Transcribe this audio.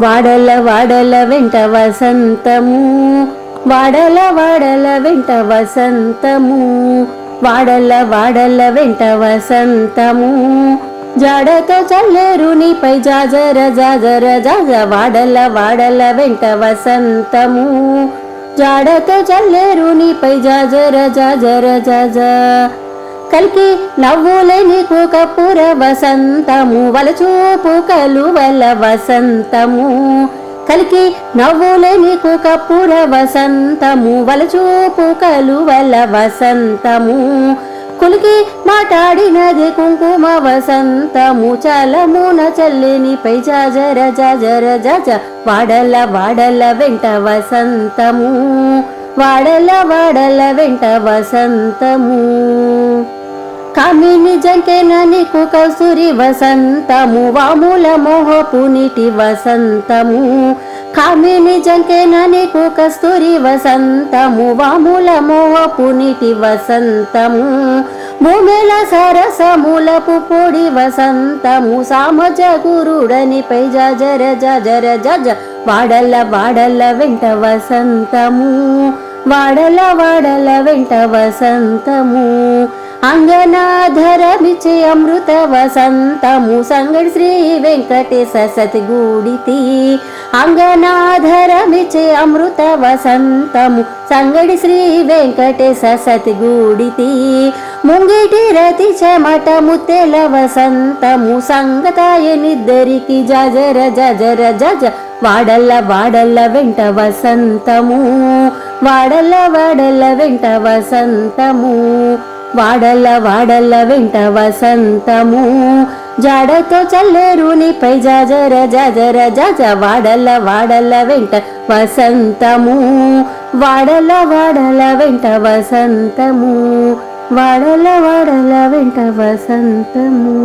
వాడల వాడల వెంట వసంతము. వాడల వాడల వెంట వసంతము. వాడల వాడల వెంట వసంతము. జాడతో చల్లేరు నీపై జాజర జాజర జాజ. వాడల వాడల వెంట వసంతము. జాడతో చల్లేరు నీపై జాజర జాజర జాజ. కలికి నవ్వులే నీకు కపుర వసంతము వలచూపు కలువల వసంతము. కలికి నవ్వులే నీకు కపుర వసంతము వలచూపు కలువల వసంతము. కులికి మాట్లాడినది కుంకుమ వసంతము చలమున చల్లిని పై జాజర జాజర జాజ వాడల వాడల వెంట వసంతము. వాడల వాడల వెంట వసంతము. కామిని జంకెన నీకు కస్తూరి వసంతము వాముల మోహపునిటి వసంతము. కామిని జంకెన నీకు కస్తూరి వసంతము వాముల మోహపునిటి వసంతము. భూమిల సరసములపు పొడి వసంతము సామజ గురుడని పై జర జర జజ వాడల వాడల వెంట వసంతము. వాడల వాడల వెంట వసంతము. అంగనాధరమిచే అమృత వసంతము సంగడి శ్రీ వెంకటేశ సతిగూడితి. అంగనాధరమిచే అమృత వసంతము సంగడి శ్రీ వెంకటేశ సతిగూడితి. ముంగిటి రతి చెమటము తెల వసంతము సంగతాయనిద్దరికి జజర జజర జజ వాడల్ల వాడల్ల వెంట వసంతము. వాడల్ల వాడల్ల వెంట వసంతము. వాడల్ల వాడల్ల వెంట వసంతము. జాడతో చల్లేరు నీపై జాజర జాజర జాజ వాడల్ల వాడల్ల వెంట వసంతము. వాడల వాడల వెంట వసంతము. వాడల వాడల వెంట వసంతము.